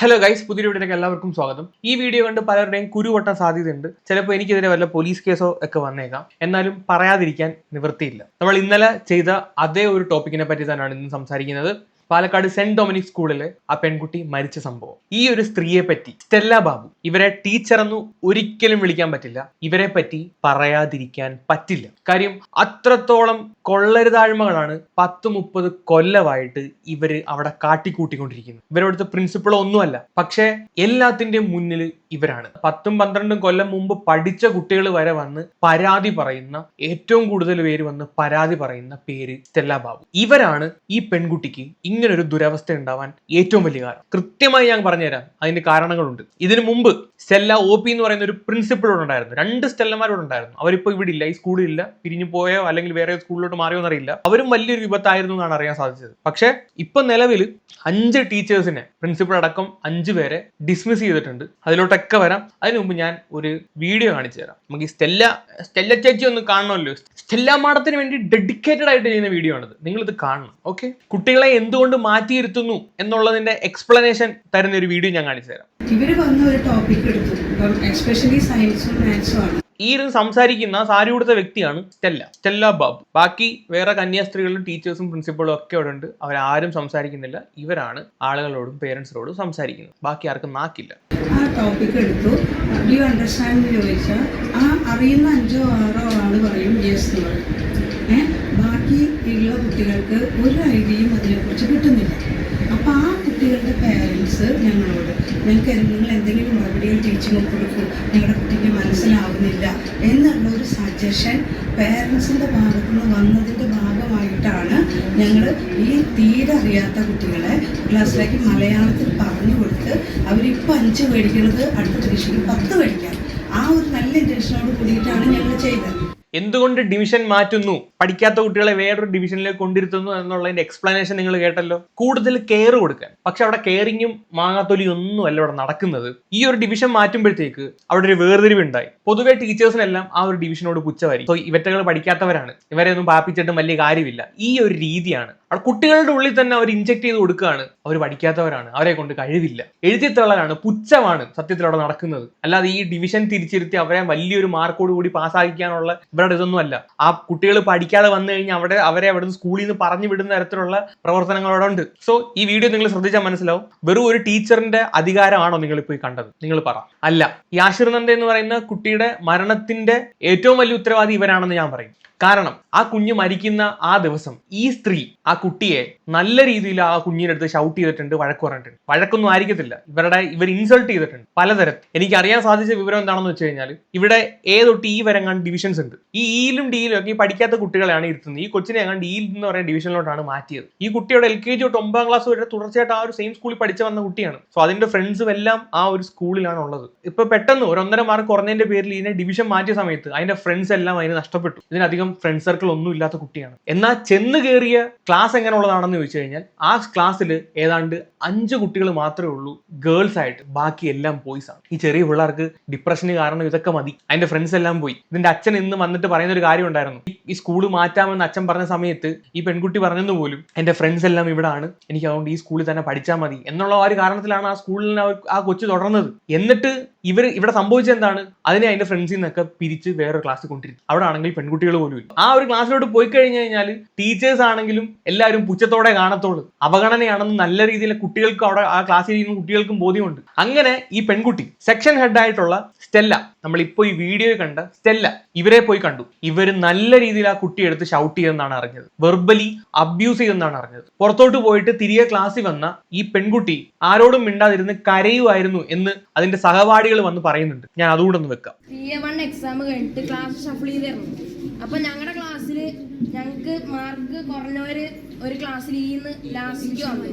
Hello guys പുതിയ വീഡിയോയിലേക്ക് എല്ലാവർക്കും സ്വാഗതം. ഈ വീഡിയോ കണ്ട് പലരുടെയും കുരുവട്ട സാധ്യതയുണ്ട്. ചിലപ്പോൾ എനിക്കെതിരെ വല്ല പോലീസ് കേസോ ഒക്കെ വന്നേക്കാം. എന്നാലും പറയാതിരിക്കാൻ നിവൃത്തിയില്ല. നമ്മൾ ഇന്നലെ ചെയ്ത അതേ ഒരു ടോപ്പിക്കിനെ പറ്റി തന്നെയാണ് ഇന്ന് സംസാരിക്കുന്നത്. പാലക്കാട് സെന്റ് ഡൊമിനിക് സ്കൂളിലെ ആ പെൺകുട്ടി മരിച്ച സംഭവം. ഈ ഒരു സ്ത്രീയെ പറ്റി സ്റ്റെല്ല ബാബു ഇവരെ ടീച്ചർ എന്ന് ഒരിക്കലും വിളിക്കാൻ പറ്റില്ല. ഇവരെ പറ്റി പറയാതിരിക്കാൻ പറ്റില്ല. കാര്യം അത്രത്തോളം കൊള്ളരുതാഴ്മകളാണ് പത്ത് മുപ്പത് കൊല്ലമായിട്ട് ഇവർ അവിടെ കാട്ടിക്കൂട്ടിക്കൊണ്ടിരിക്കുന്നത്. ഇവരവിടുത്തെ പ്രിൻസിപ്പളോ ഒന്നുമല്ല. പക്ഷേ എല്ലാത്തിന്റെയും മുന്നിൽ ഇവരാണ്. പത്തും പന്ത്രണ്ടും കൊല്ലം മുമ്പ് പഠിച്ച കുട്ടികൾ വരെ വന്ന് പരാതി പറയുന്ന ഏറ്റവും കൂടുതൽ പേര് വന്ന് പരാതി പറയുന്ന പേര് സ്റ്റെല്ല ബാബു. ഇവരാണ് ഈ പെൺകുട്ടിക്ക് ഇങ്ങനെ ഒരു ദുരവസ്ഥ ഉണ്ടാവാൻ ഏറ്റവും വലിയ കാരണം. കൃത്യമായി ഞാൻ പറഞ്ഞുതരാം. അതിന് കാരണങ്ങളുണ്ട്. ഇതിനു മുമ്പ് സ്റ്റെല്ല ഒ പി എന്ന് പറയുന്ന ഒരു പ്രിൻസിപ്പളോട് ഉണ്ടായിരുന്നു. രണ്ട് സ്റ്റെല്ലമാരോട് ഉണ്ടായിരുന്നു. അവരിപ്പോ ഇവിടെ ഇല്ല. ഈ സ്കൂളിൽ ഇല്ല. പിരിഞ്ഞു പോയോ അല്ലെങ്കിൽ വേറെ സ്കൂളിലോട്ട് മാറിയോ എന്നറിയില്ല. അവരും വലിയൊരു വിപത്തായിരുന്നു എന്നാണ് അറിയാൻ സാധിച്ചത്. പക്ഷേ ഇപ്പൊ നിലവിൽ അഞ്ച് ടീച്ചേഴ്സിനെ പ്രിൻസിപ്പൾ അടക്കം അഞ്ച് പേരെ ഡിസ്മിസ് ചെയ്തിട്ടുണ്ട്. അതിലോട്ടൊക്കെ വരാം. അതിനു മുമ്പ് ഞാൻ ഒരു വീഡിയോ കാണിച്ചു തരാം. നമുക്ക് ഈ സ്റ്റെല്ല സ്റ്റെല്ല ചേച്ചി ഒന്ന് കാണണമല്ലോ. സ്റ്റെല്ല മാഡത്തിന് വേണ്ടി ഡെഡിക്കേറ്റഡ് ആയിട്ട് ചെയ്യുന്ന വീഡിയോ ആണിത്. നിങ്ങൾ ഇത് കാണണം ഓക്കെ കുട്ടികളെ എന്തുകൊണ്ട് മാറ്റിയിരുത്തുന്നു എന്നുള്ളതിന്റെ എക്സ്പ്ലനേഷൻ തരുന്ന ഒരു വീഡിയോ ഞാൻ കാണിച്ചു തരാം. ഇവർ വന്ന ഒരു ടോപ്പിക് എടുത്തു. ഇപ്പം എസ്പെഷ്യലി സയൻസും മാത്സും ആണ്. ഈ ഇരുന്ന് സംസാരിക്കുന്ന സാരി കൊടുത്ത വ്യക്തിയാണ് സ്റ്റെല്ല സ്റ്റെല്ല ബാബു. ബാക്കി വേറെ കന്യാസ്ത്രീകളും ടീച്ചേഴ്സും പ്രിൻസിപ്പളും ഒക്കെ അവിടെ ഉണ്ട്. അവരാരും സംസാരിക്കുന്നില്ല. ഇവരാണ് ആളുകളോടും പേരൻസിനോടും സംസാരിക്കുന്നത്. ബാക്കി ആർക്കും നാക്കില്ല. ടോപ്പിക് എടുത്തു. ഡു യു അണ്ടർസ്റ്റാൻഡ് എന്ന് ചോദിച്ചാൽ ആ അറിയുന്ന അഞ്ചോ ആറോ ആൾ പറയും യെസ് എന്ന് പറയും ഏഹ് ബാക്കി ഉള്ള കുട്ടികൾക്ക് ഒരു ഐഡിയയും അതിനെക്കുറിച്ച് കിട്ടുന്നില്ല. അപ്പോൾ ആ കുട്ടികളുടെ പേരൻസ് ഞങ്ങളോട് ഞങ്ങൾക്ക് നിങ്ങൾ എന്തെങ്കിലും മറുപടികൾ ടീച്ചിങ് കൊടുക്കും. ഞങ്ങളുടെ കുട്ടിക്ക് മനസ്സിലാവുന്നില്ല. എന്നുള്ള ഒരു സജഷൻ പേരൻസിന്റെ ഭാഗത്തു നിന്ന് വന്നതിന്റെ ഭാഗമായിട്ടാണ് ഞങ്ങൾ ഈ തീരെ അറിയാത്ത കുട്ടികളെ ക്ലാസ്സിലേക്ക് മലയാളത്തിൽ പറഞ്ഞു കൊടുത്ത് അവരിപ്പോൾ അഞ്ച് മേടിക്കുന്നത് അടുത്ത ഡിവിഷനിൽ പത്ത് മേടിക്കാം ആ ഒരു നല്ല ഇന്റൻഷനോട് കൂടിയിട്ടാണ് ഞങ്ങൾ ചെയ്തത്. എന്തുകൊണ്ട് ഡിവിഷൻ മാറ്റുന്നു? പഠിക്കാത്ത കുട്ടികളെ വേറൊരു ഡിവിഷനിലേക്ക് കൊണ്ടിരുത്തുന്നു എന്നുള്ളതിന്റെ എക്സ്പ്ലനേഷൻ നിങ്ങൾ കേട്ടല്ലോ. കൂടുതൽ കെയർ കൊടുക്കാൻ. പക്ഷെ അവിടെ കെയറിങ്ങും മാങ്ങാത്തൊലിയും ഒന്നും അല്ല ഇവിടെ നടക്കുന്നത്. ഈ ഒരു ഡിവിഷൻ മാറ്റുമ്പോഴത്തേക്ക് അവിടെ ഒരു വേർതിരിവ് ഉണ്ടായി പൊതുവെ ടീച്ചേഴ്സിനെല്ലാം ആ ഒരു ഡിവിഷനോട് പുച്ഛമായിരിക്കും. സോ ഇവറ്റകൾ പഠിക്കാത്തവരാണ്. ഇവരെ ഒന്നും പാപ്പിച്ചിട്ടും വലിയ കാര്യമില്ല. ഈ ഒരു രീതിയാണ്. അവിടെ കുട്ടികളുടെ ഉള്ളിൽ തന്നെ അവർ ഇഞ്ചെക്ട് ചെയ്ത് കൊടുക്കുകയാണ്. അവർ പഠിക്കാത്തവരാണ്. അവരെ കൊണ്ട് കഴിവില്ല. എഴുതിത്തള്ളലാണ്. പുച്ഛമാണ് സത്യത്തിൽ അവിടെ നടക്കുന്നത്. അല്ലാതെ ഈ ഡിവിഷൻ തിരിച്ചിരുത്തി അവരെ വലിയൊരു മാർക്കോട് കൂടി പാസ്സാക്കിക്കാനുള്ള ഇവരുടെ ഇതൊന്നും അല്ല. ആ കുട്ടികൾ പഠിക്കാതെ വന്നു കഴിഞ്ഞാൽ അവിടെ അവരെ അവിടെ സ്കൂളിൽ നിന്ന് പറഞ്ഞു വിടുന്ന തരത്തിലുള്ള പ്രവർത്തനങ്ങൾ അവിടെ ഉണ്ട്. സോ ഈ വീഡിയോ നിങ്ങൾ ശ്രദ്ധിച്ചാൽ മനസ്സിലാവും. വെറും ഒരു ടീച്ചറിന്റെ അധികാരമാണോ നിങ്ങൾ ഇപ്പോൾ കണ്ടത്? നിങ്ങൾ പറ. അല്ല. ഈ ആശീർനന്ദ എന്ന് പറയുന്ന കുട്ടിയുടെ മരണത്തിന്റെ ഏറ്റവും വലിയ ഉത്തരവാദി ഇവരാണെന്ന് ഞാൻ പറയും. കാരണം ആ കുഞ്ഞ് മരിക്കുന്ന ആ ദിവസം ഈ സ്ത്രീ ആ കുട്ടിയെ നല്ല രീതിയിൽ ആ കുഞ്ഞിന്റെ അടുത്ത് ഷൗട്ട് ചെയ്തിട്ടുണ്ട് വഴക്ക് പറഞ്ഞിട്ടുണ്ട്. വഴക്കൊന്നും ആയിരിക്കത്തില്ല. ഇവരുടെ ഇവർ ഇൻസൾട്ട് ചെയ്തിട്ടുണ്ട് പലതരത്തിൽ. എനിക്ക് അറിയാൻ സാധിച്ച വിവരം എന്താണെന്ന് വെച്ച് കഴിഞ്ഞാൽ ഇവിടെ എ തൊട്ട് ഈ വരെ കണ്ട് ഡിവിഷൻസ് ഉണ്ട്. ഈ ഇയിലും ഡിയിലും ഒക്കെ ഈ പഠിക്കാത്ത കുട്ടികളെയാണ് ഇരുത്തുന്നത്. ഈ കൊച്ചിനെ കണ്ട് ഇയിൽ എന്ന് പറയുന്ന ഡിവിഷനിലോട്ടാണ് മാറ്റിയത്. ഈ കുട്ടിയുടെ എൽ കെ ജി തൊട്ട് ഒമ്പതാം ക്ലാസ് വരെ തുടർച്ചയായിട്ട് ആ ഒരു സെയിം സ്കൂളിൽ പഠിച്ചു വന്ന കുട്ടിയാണ്. സോ അതിന്റെ ഫ്രണ്ട്സും എല്ലാം ആ ഒരു സ്കൂളിലാണ് ഉള്ളത്. ഇപ്പൊ പെട്ടെന്ന് ഒരു ഒന്നര മാർക്ക് കുറഞ്ഞതിന്റെ പേരിൽ ഇതിനെ ഡിവിഷൻ മാറ്റിയ സമയത്ത് അതിന്റെ ഫ്രണ്ട്സ് എല്ലാം അതിന് നഷ്ടപ്പെട്ടു. ഇതിനധികം ഫ്രണ്ട് സർക്കിൾ ഒന്നും ഇല്ലാത്ത കുട്ടിയാണ്. എന്നാൽ ചെന്ന് കയറിയ ക്ലാസ് എങ്ങനെയുള്ളതാണെന്ന് ചോദിച്ചു കഴിഞ്ഞാൽ ആ ക്ലാസ്സിൽ ഏതാണ്ട് അഞ്ച് കുട്ടികൾ മാത്രമേ ഉള്ളൂ ഗേൾസ് ആയിട്ട്. ബാക്കി എല്ലാം ബോയ്സ് ആണ്. ഈ ചെറിയ പിള്ളേർക്ക് ഡിപ്രഷന് കാരണം ഇതൊക്കെ മതി. അതിന്റെ ഫ്രണ്ട്സ് എല്ലാം പോയി. ഇതിന്റെ അച്ഛൻ ഇന്ന് വന്നിട്ട് പറയുന്ന ഒരു കാര്യം ഉണ്ടായിരുന്നു ഈ- സ്കൂൾ മാറ്റാമെന്ന് അച്ഛൻ പറഞ്ഞ സമയത്ത് ഈ പെൺകുട്ടി പറഞ്ഞെന്ന് പോലും എന്റെ ഫ്രണ്ട്സ് എല്ലാം ഇവിടെ ആണ് എനിക്ക് അതുകൊണ്ട് ഈ സ്കൂളിൽ തന്നെ പഠിച്ചാൽ മതി. എന്നുള്ള ഒരു കാരണത്തിലാണ് ആ സ്കൂളിൽ ആ കൊച്ചു തുടർന്നത്. എന്നിട്ട് ഇവർ ഇവിടെ സംഭവിച്ചത് എന്താണ്? അതിനെ അതിന്റെ ഫ്രണ്ട്സിൽ നിന്നൊക്കെ പിരിച്ച് വേറൊരു ക്ലാസ്സിൽ കൊണ്ടിരിക്കും അവിടെ ആണെങ്കിൽ പെൺകുട്ടികൾ പോലും ഇല്ല ആ ഒരു ക്ലാസ്സിലോട്ട് പോയി കഴിഞ്ഞു കഴിഞ്ഞാൽ ടീച്ചേഴ്സ് ആണെങ്കിലും എല്ലാവരും പുച്ഛത്തോടെ കാണത്തുള്ളൂ. അവഗണനയാണെന്ന് നല്ല രീതിയിൽ കുട്ടികൾക്ക് അവിടെ ആ ക്ലാസ്സിൽ ഇരിക്കുന്ന കുട്ടികൾക്കും ബോധ്യമുണ്ട്. അങ്ങനെ ഈ പെൺകുട്ടി സെക്ഷൻ ഹെഡ് ആയിട്ടുള്ള സ്റ്റെല്ല നമ്മൾ ഇപ്പോൾ ഈ വീഡിയോ കണ്ട സ്റ്റെല്ല ഇവരെ പോയി കണ്ടു. ഇവർ നല്ല രീതിയിൽ ആ കുട്ടി എടുത്ത് ഷൗട്ട് ചെയ്തെന്നാണ് അറിഞ്ഞത്. വെർബലി അബ്യൂസ് ചെയ്തെന്നാണ് അറിഞ്ഞത്. പുറത്തോട്ട് പോയിട്ട് തിരികെ ക്ലാസ്സിൽ വന്ന ഈ പെൺകുട്ടി ആരോടും മിണ്ടാതിരുന്ന് കരയുമായിരുന്നു എന്ന് അതിന്റെ സഹപാഠികൾ വന്ന് പറയുന്നുണ്ട്. ഞാൻ അതുകൊണ്ടൊന്ന് വെക്കാം. പി എ വൺ എക്സാം കഴിഞ്ഞിട്ട് ക്ലാസ് ഷഫിൾ ചെയ്തിരുന്നു അപ്പൊ ഞങ്ങളുടെ ക്ലാസ്സിൽ ഞങ്ങൾക്ക് മാർക്ക് കുറഞ്ഞവര് ഒരു ക്ലാസ്സിൽ ഈ ലാസ്റ്റ് വന്നു.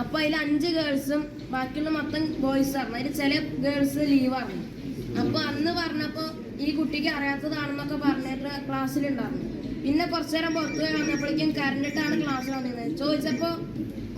അപ്പൊ അതിൽ അഞ്ച് ഗേൾസും ബാക്കിയുള്ള മൊത്തം ബോയ്സ് ആണ് അതിൽ ചില ഗേൾസ് ലീവ് ആണ് അപ്പൊ അന്ന് പറഞ്ഞപ്പോ ഈ കുട്ടിക്ക് അറിയാത്തതാണെന്നൊക്കെ പറഞ്ഞിട്ട് ക്ലാസ്സിൽ ക്ലാസ്സിലുണ്ടായിരുന്നു പിന്നെ കുറച്ചു നേരം പുറത്തു പോയി വന്നപ്പോഴേക്കും കരണ്ടിട്ടാണ് ക്ലാസ് വന്നിരുന്നത്. ചോദിച്ചപ്പോ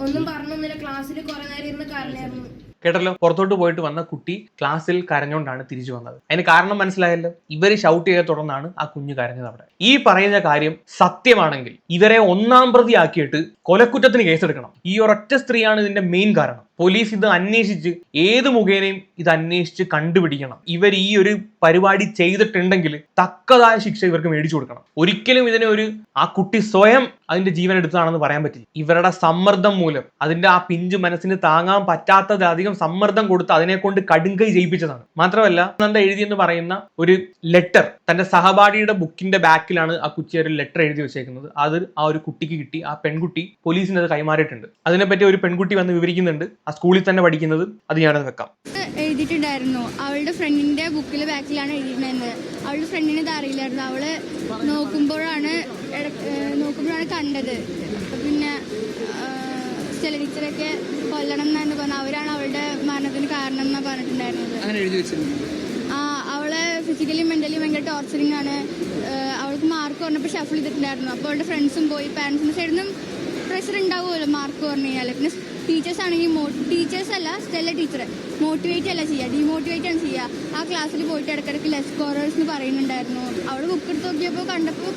ഒന്നും പറഞ്ഞൊന്നുമില്ല. ക്ലാസ്സിൽ കുറെ നേരം ഇരുന്ന് കരഞ്ഞായിരുന്നു. കേട്ടല്ലോ? പുറത്തോട്ട് പോയിട്ട് വന്ന കുട്ടി ക്ലാസ്സിൽ കരഞ്ഞുകൊണ്ടാണ് തിരിച്ചു വന്നത്. അതിന് കാരണം മനസ്സിലായല്ലോ? ഇവർ ഷൗട്ട് ചെയ്ത തുടർന്നാണ് ആ കുഞ്ഞ് കരഞ്ഞത് അവിടെ. ഈ പറയുന്ന കാര്യം സത്യമാണെങ്കിൽ ഇവരെ ഒന്നാം പ്രതി പ്രതിയാക്കിയിട്ട് കൊലക്കുറ്റത്തിന് കേസെടുക്കണം. ഈ ഒരൊറ്റ സ്ത്രീയാണ് ഇതിന്റെ മെയിൻ കാരണം. പോലീസ് ഇത് അന്വേഷിച്ച് ഏത് മുഖേനയും ഇത് അന്വേഷിച്ച് കണ്ടുപിടിക്കണം. ഇവർ ഈ ഒരു പരിപാടി ചെയ്തിട്ടുണ്ടെങ്കിൽ തക്കതായ ശിക്ഷ ഇവർക്ക് മേടിച്ചു കൊടുക്കണം. ഒരിക്കലും ഇതിനെ ഒരു ആ കുട്ടി സ്വയം അതിന്റെ ജീവൻ എടുത്തതാണെന്ന് പറയാൻ പറ്റില്ല. ഇവരുടെ സമ്മർദ്ദം മൂലം അതിന്റെ ആ പിഞ്ചു മനസ്സിന് താങ്ങാൻ പറ്റാത്തതിലധികം സമ്മർദ്ദം കൊടുത്ത് അതിനെ കൊണ്ട് കടുങ്കൈ ജയിപ്പിച്ചതാണ്. മാത്രമല്ല നന്ദ എഴുതിയെന്ന് പറയുന്ന ഒരു ലെറ്റർ തന്റെ സഹപാഠിയുടെ ബുക്കിന്റെ ബാക്കിലാണ് ആ കുച്ചി ഒരു ലെറ്റർ എഴുതി വെച്ചേക്കുന്നത്. അത് ആ ഒരു കുട്ടിക്ക് കിട്ടി. ആ പെൺകുട്ടി പോലീസിന് അത് കൈമാറിയിട്ടുണ്ട്. അതിനെപ്പറ്റി ഒരു പെൺകുട്ടി വന്ന് വിവരിക്കുന്നുണ്ട്. ആ സ്കൂളിൽ തന്നെ പഠിക്കുന്നത്. അത് ഞാനത് വെക്കാം. എഴുതിയിട്ടുണ്ടായിരുന്നു അവളുടെ ഫ്രണ്ടിന്റെ ബുക്കിൽ ബാക്കിലാണ് എഴുതിയിട്ടുണ്ടായിരുന്നത് അവളുടെ ഫ്രണ്ടിന് ഇത് അറിയില്ലായിരുന്നു. അവൾ നോക്കുമ്പോഴാണ് നോക്കുമ്പോഴാണ് കണ്ടത്. പിന്നെ ചില ടീച്ചറൊക്കെ കൊല്ലണം എന്നാണ് പറഞ്ഞത്. അവരാണ് അവളുടെ മരണത്തിന് കാരണം എന്നാണ് പറഞ്ഞിട്ടുണ്ടായിരുന്നത്. ആ അവളെ ഫിസിക്കലി മെന്റലി ഭയങ്കര ടോർച്ചറിങ് ആണ്. അവൾക്ക് മാർക്ക് പറഞ്ഞപ്പോൾ ഷഫിൾ ചെയ്തിട്ടുണ്ടായിരുന്നു. അപ്പോൾ അവളുടെ ഫ്രണ്ട്സും പോയി. പാരന്റ്സിന്റെ സൈഡിൽ നിന്നും പ്രഷർ ഉണ്ടാവുമല്ലോ മാർക്ക് പറഞ്ഞു കഴിഞ്ഞാൽ പിന്നെ ടീച്ചേഴ്സ് ആണെങ്കിൽ ടീച്ചേഴ്സ് അല്ല സ്റ്റെല്ല ടീച്ചർ മോട്ടിവേറ്റ് അല്ല ചെയ്യുക ഡിമോട്ടിവേറ്റ് ആണ് ചെയ്യുക. ആ ക്ലാസ്സിൽ പോയിട്ട് ഇടയ്ക്കിടയ്ക്ക് ലെസ് സ്കോറേഴ്സ് എന്ന് പറയുന്നുണ്ടായിരുന്നു. അവൾ ബുക്ക് എടുത്ത് നോക്കിയപ്പോൾ കണ്ടപ്പോൾ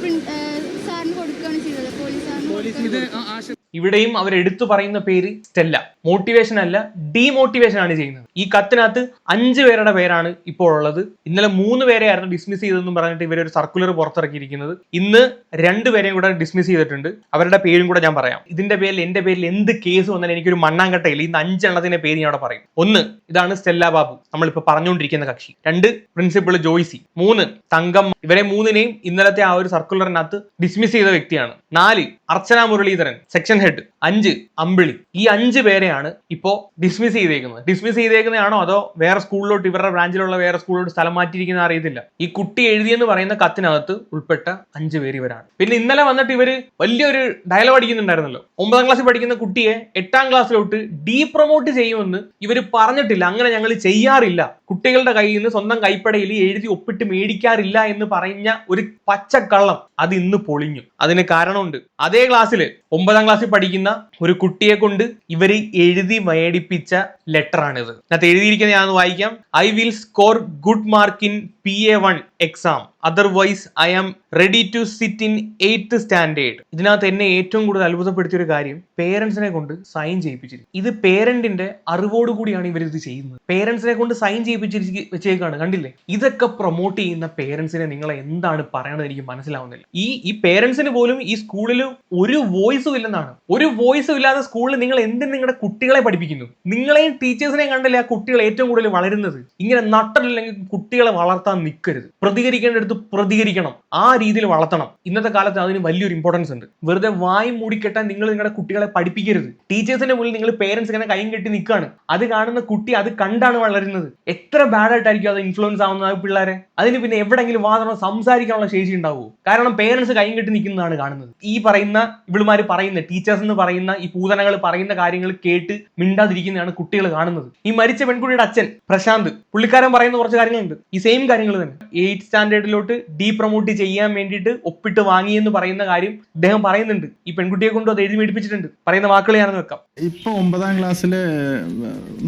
സാറിന് കൊടുക്കുകയാണ് ചെയ്തത് പോലീസ് സാറിന് ഇവിടെയും അവർ എടുത്തു പറയുന്ന പേര് സ്റ്റെല്ല. മോട്ടിവേഷൻ അല്ല ഡീമോട്ടിവേഷൻ ആണ് ചെയ്യുന്നത്. ഈ കത്തിനകത്ത് അഞ്ച് പേരുടെ പേരാണ് ഇപ്പോൾ ഉള്ളത്. ഇന്നലെ മൂന്ന് പേരെയായിരുന്നു ഡിസ്മിസ് ചെയ്തതെന്നും പറഞ്ഞിട്ട് ഇവരൊരു സർക്കുലർ പുറത്തിറക്കിയിരിക്കുന്നത്. ഇന്ന് രണ്ട് പേരെയും കൂടെ ഡിസ്മിസ് ചെയ്തിട്ടുണ്ട്. അവരുടെ പേരും കൂടെ ഞാൻ പറയാം. ഇതിന്റെ പേരിൽ എന്റെ പേരിൽ എന്ത് കേസ് വന്നാലും എനിക്കൊരു മണ്ണാങ്കട്ടയിൽ ഇന്ന് അഞ്ചെണ്ണത്തിന്റെ പേര് ഞാൻ അവിടെ പറയും. ഒന്ന് ഇതാണ് സ്റ്റെല്ല ബാബു. നമ്മളിപ്പോ പറഞ്ഞുകൊണ്ടിരിക്കുന്ന കക്ഷി. രണ്ട് പ്രിൻസിപ്പൾ ജോയ്സി. മൂന്ന് തങ്കം. ഇവരെ മൂന്നിനെയും ഇന്നലത്തെ ആ ഒരു സർക്കുലറിനകത്ത് ഡിസ്മിസ് ചെയ്ത വ്യക്തിയാണ്. നാല് അർച്ചന മുരളീധരൻ സെക്ഷൻ ഹെഡ് അഞ്ച് അമ്പിളി. ഈ അഞ്ച് പേരെയാണ് ഇപ്പോ ഡിസ്മിസ് ചെയ്തേക്കുന്നത്. ഡിസ്മിസ് ചെയ്തേക്കുന്നതാണോ അതോ വേറെ സ്കൂളിലോട്ട് ഇവരുടെ ബ്രാഞ്ചിലുള്ള വേറെ സ്കൂളിലോട്ട് സ്ഥലം മാറ്റിയിരിക്കുന്ന അറിയത്തില്ല. ഈ കുട്ടി എഴുതിയെന്ന് പറയുന്ന കത്തിനകത്ത് ഉൾപ്പെട്ട അഞ്ച് പേര് ഇവരാണ്. പിന്നെ ഇന്നലെ വന്നിട്ട് ഇവർ വലിയൊരു ഡയലോഗ് അടിക്കുന്നുണ്ടായിരുന്നല്ലോ. ഒമ്പതാം ക്ലാസ്സിൽ പഠിക്കുന്ന കുട്ടിയെ എട്ടാം ക്ലാസ്സിലോട്ട് ഡീ പ്രൊമോട്ട് ചെയ്യുമെന്ന് ഇവർ പറഞ്ഞിട്ടില്ല. അങ്ങനെ ഞങ്ങൾ ചെയ്യാറില്ല. കുട്ടികളുടെ കയ്യിൽ നിന്ന് സ്വന്തം കൈപ്പടയിൽ എഴുതി ഒപ്പിട്ട് മേടിക്കാറില്ല എന്ന് പറഞ്ഞ ഒരു പച്ചക്കള്ളം അത് ഇന്ന് പൊളിഞ്ഞു. അതിന് കാരണമുണ്ട്. അതേ ക്ലാസ്സിൽ ഒമ്പതാം ക്ലാസ്സിൽ പഠിക്കുന്ന ഒരു കുട്ടിയെ കൊണ്ട് ഇവർ എഴുതി മേടിപ്പിച്ച ലെറ്റർ ആണിത്. അതിനകത്ത് എഴുതിയിരിക്കുന്നത് ഞാൻ വായിക്കാം. I will score good mark in P A one exam otherwise I am ready to sit in eighth standard ഇതിനകത്ത് എന്നെ ഏറ്റവും കൂടുതൽ അത്ഭുതപ്പെടുത്തിയ ഒരു കാര്യം പേരൻസിനെ കൊണ്ട് സൈൻ ചെയ്യിപ്പിച്ചിരിക്കും ഇത് പേരന്റിന്റെ അറിവോട് കൂടിയാണ് ഇവർ ഇത് ചെയ്യുന്നത്. പേരൻസിനെ കൊണ്ട് സൈൻ ചെയ്യിപ്പിച്ചിരിക്കും വെച്ചേക്കാണ്. കണ്ടില്ലേ? ഇതൊക്കെ പ്രൊമോട്ട് ചെയ്യുന്ന പേരൻസിനെ നിങ്ങൾ എന്താണ് പറയണത് എനിക്ക് മനസ്സിലാവുന്നില്ല. ഈ ഈ പേരൻസിന് പോലും ഈ സ്കൂളിൽ ഒരു വോയിസും ഇല്ലെന്നാണ്. ഒരു വോയിസും ഇല്ലാത്ത സ്കൂളിൽ നിങ്ങൾ എന്തിന് നിങ്ങളുടെ കുട്ടികളെ പഠിപ്പിക്കുന്നു? നിങ്ങളെയും ടീച്ചേഴ്സിനെയും കണ്ടല്ലേ ആ കുട്ടികൾ ഏറ്റവും കൂടുതൽ വളരുന്നത്? ഇങ്ങനെ നട്ടല്ലെങ്കിൽ കുട്ടികളെ വളർത്താൻ നിൽക്കരുത് പ്രതികരിക്കേണ്ടടുത്ത് പ്രതികരിക്കണം. ആ രീതിയിൽ വളർത്തണം. ഇന്നത്തെ കാലത്ത് അതിന് വലിയൊരു ഇമ്പോർട്ടൻസ് ഉണ്ട്. വെറുതെ വായി മൂടിക്കെട്ടാൻ നിങ്ങൾ നിങ്ങളുടെ കുട്ടികളെ പഠിപ്പിക്കരുത്. ടീച്ചേഴ്സിന്റെ മുന്നിൽ നിങ്ങൾ പേരൻസ് ഇങ്ങനെ കൈയും കെട്ടി നിൽക്കുകയാണ്. അത് കാണുന്ന കുട്ടി അത് കണ്ടാണ് വളരുന്നത്. എത്ര ബാഡ് ആയിട്ടായിരിക്കും അത് ഇൻഫ്ലുവൻസ് ആവുന്ന പിള്ളേരെ? അതിന് പിന്നെ എവിടെങ്കിലും വാദം സംസാരിക്കാനുള്ള ശേഷി ഉണ്ടാവുമോ? കാരണം പേരൻസ് കൈയും കെട്ടി നിൽക്കുന്നതാണ് കാണുന്നത്. ഈ പറയുന്ന ഇവിളുമാര് പറയുന്ന ടീച്ചേഴ്സ് എന്ന് പറയുന്ന ഈ പൂതനകൾ പറയുന്ന കാര്യങ്ങൾ കേട്ട് മിണ്ടാതിരിക്കുന്നതാണ് കുട്ടികൾ കാണുന്നത്. ഈ മരിച്ച പെൺകുട്ടിയുടെ അച്ഛൻ പ്രശാന്ത്. പുള്ളിക്കാരൻ പറയുന്ന കുറച്ച് കാര്യങ്ങളുണ്ട്. ഈ സെയിം കാര്യങ്ങൾ തന്നെ. എയ്റ്റ് സ്റ്റാൻഡേർഡിലോട്ട് ഡീ പ്രൊമോട്ട് ചെയ്യാൻ വേണ്ടിയിട്ട് ഒപ്പിട്ട് വാങ്ങിയെന്ന് പറയുന്ന കാര്യം അദ്ദേഹം പറയുന്നുണ്ട്. ഈ പെൺകുട്ടിയെ കൊണ്ട് അത് എഴുതി മേടിപ്പിച്ചിട്ടുണ്ട്. പറയുന്ന വാക്കുകൾ ഞാനെന്ന് വെക്കാം. ഇപ്പൊ ഒമ്പതാം ക്ലാസ്സിലെ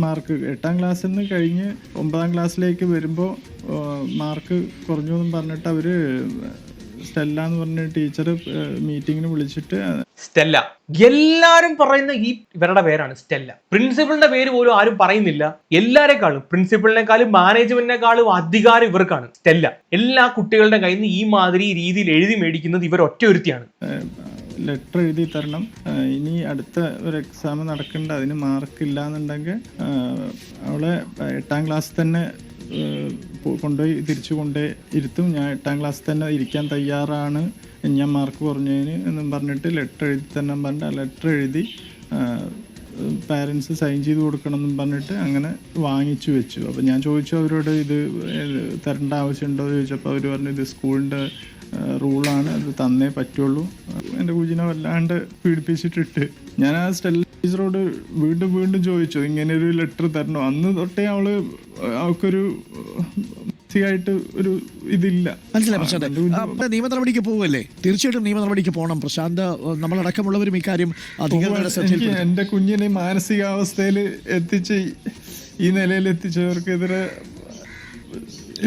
മാർക്ക് എട്ടാം ക്ലാസ്സിൽ നിന്ന് കഴിഞ്ഞ് ഒമ്പതാം ക്ലാസ്സിലേക്ക് വരുമ്പോൾ മാർക്ക് കുറഞ്ഞു എന്ന് പറഞ്ഞിട്ട് അവർ സ്റ്റെല്ല എന്ന് പറഞ്ഞ ടീച്ചർ മീറ്റിംഗിന് വിളിച്ചിട്ട് സ്റ്റെല്ല. എല്ലാരും പറയുന്ന ഈ ഇവരുടെ പേരാണ് സ്റ്റെല്ല. പ്രിൻസിപ്പളിന്റെ പേര് പോലും ആരും പറയുന്നില്ല. എല്ലാരെക്കാളും പ്രിൻസിപ്പളിനെക്കാളും മാനേജ്മെന്റിനെക്കാളും അധികാരം ഇവർക്കാണ് സ്റ്റെല്ല. എല്ലാ കുട്ടികളുടെ കയ്യിൽ നിന്ന് ഈ മാതിരി രീതിയിൽ എഴുതി മേടിക്കുന്നത് ഇവർ ഒറ്റ ഒരുത്തിയാണ്. ലെറ്റർ എഴുതി തരണം. ഇനി അടുത്ത ഒരു എക്സാം നടക്കേണ്ട അതിന് മാർക്ക് ഇല്ല എന്നുണ്ടെങ്കിൽ അവളെ എട്ടാം ക്ലാസ് തന്നെ കൊണ്ടുപോയി തിരിച്ചു കൊണ്ടുപോയി ഇരുത്തും. ഞാൻ എട്ടാം ക്ലാസ്സിൽ തന്നെ ഇരിക്കാൻ തയ്യാറാണ്. ഞാൻ മാർക്ക് കുറഞ്ഞതിന് എന്നും പറഞ്ഞിട്ട് ലെറ്റർ എഴുതി തന്നെ പറഞ്ഞിട്ട് ആ ലെറ്റർ എഴുതി പാരൻസ് സൈൻ ചെയ്ത് കൊടുക്കണം എന്നും പറഞ്ഞിട്ട് അങ്ങനെ വാങ്ങിച്ചു വെച്ചു. അപ്പോൾ ഞാൻ ചോദിച്ചു അവരോട് ഇത് തരേണ്ട ആവശ്യമുണ്ടോ? എന്ന് ചോദിച്ചപ്പോൾ അവർ പറഞ്ഞു ഇത് സ്കൂളിന്റെ റൂളാണ് അത് തന്നേ പറ്റുള്ളൂ. എന്റെ കുജിനെ വല്ലാണ്ട് പീഡിപ്പിച്ചിട്ടിട്ട് ഞാൻ ആ സ്റ്റെല്ല ടീച്ചറോട് വീണ്ടും വീണ്ടും ചോദിച്ചു ഇങ്ങനെ ഒരു ലെറ്റർ തരണോ? അന്ന് തൊട്ടേ അവൾ അവൾക്കൊരു ആയിട്ട് ഒരു ഇതില്ല. മനസ്സിലായി പ്രശാന്ത്. നിയമ നടപടിക്ക് പോവല്ലേ? തീർച്ചയായിട്ടും നിയമ നടപടിക്ക് പോകണം പ്രശാന്ത് നമ്മളടക്കമുള്ളവരും ഇക്കാര്യം അധികാരികളുടെ എന്റെ കുഞ്ഞിനെ മാനസികാവസ്ഥയിൽ എത്തിച്ച് ഈ നിലയിൽ എത്തിച്ചവർക്കെതിരെ